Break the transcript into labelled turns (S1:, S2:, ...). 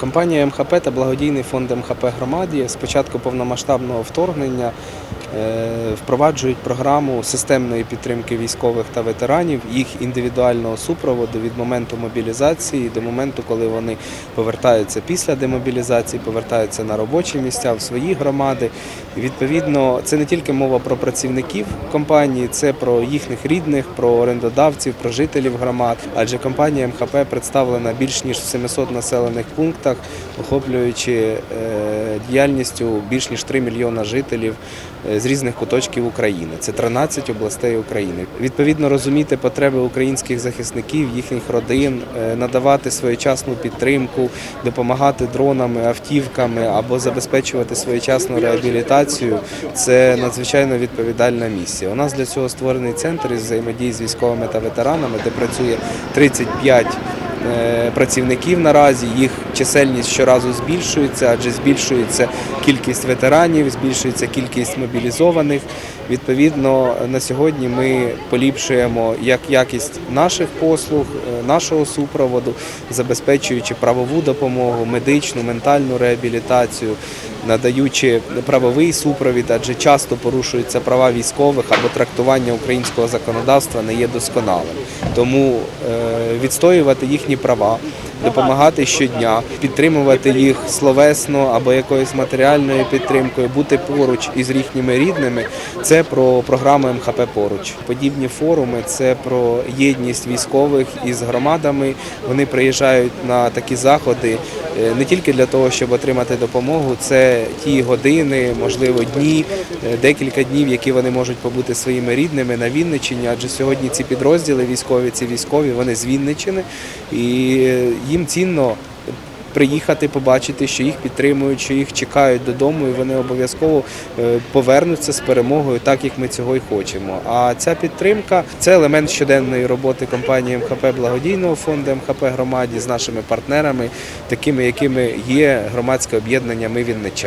S1: Компанія МХП та благодійний фонд МХП громаді з початку повномасштабного вторгнення е, впроваджують програму системної підтримки військових та ветеранів, їх індивідуального супроводу від моменту мобілізації до моменту, коли вони повертаються після демобілізації, повертаються на робочі місця в свої громади. І відповідно, це не тільки мова про працівників компанії, це про їхніх рідних, про орендодавців, про жителів громад. Адже компанія МХП представлена більш ніж в 700 населених пунктах, охоплюючи е, діяльністю більш ніж 3 мільйона жителів е, з різних куточків України. Це 13 областей України. Відповідно, розуміти потреби українських захисників, їхніх родин, е, надавати своєчасну підтримку, допомагати дронами, автівками або забезпечувати своєчасну реабілітацію. Це надзвичайно відповідальна місія. У нас для цього створений центр із взаємодії з військовими та ветеранами, де працює 35 е, працівників наразі. Їх чисельність щоразу збільшується, адже збільшується кількість ветеранів, збільшується кількість мобілізованих. Відповідно, на сьогодні ми поліпшуємо як якість наших послуг, е, нашого супроводу, забезпечуючи правову допомогу, медичну, ментальну реабілітацію, надаючи правовий супровід, адже часто порушуються права військових або трактування українського законодавства не є досконалим. Тому е, відстоювати їхні права, допомагати щодня, підтримувати їх словесно або якоюсь матеріальною підтримкою, бути поруч із їхніми рідними. Це про програму МХП поруч. Подібні форуми це про єдність військових із громадами. Вони приїжджають на такі заходи не тільки для того, щоб отримати допомогу, це ті години, можливо, дні, е, декілька днів, які вони можуть побути своїми рідними на Вінниччині, адже сьогодні ці підрозділи військові, ці військові, вони з Вінниччини, і е, їм цінно приїхати, побачити, що їх підтримують, що їх чекають додому, і вони обов'язково е, повернуться з перемогою, так як ми цього й хочемо. А ця підтримка це елемент щоденної роботи компанії МХП благодійного фонду МХП громаді з нашими партнерами, такими, якими є громадське об'єднання Ми Віннича.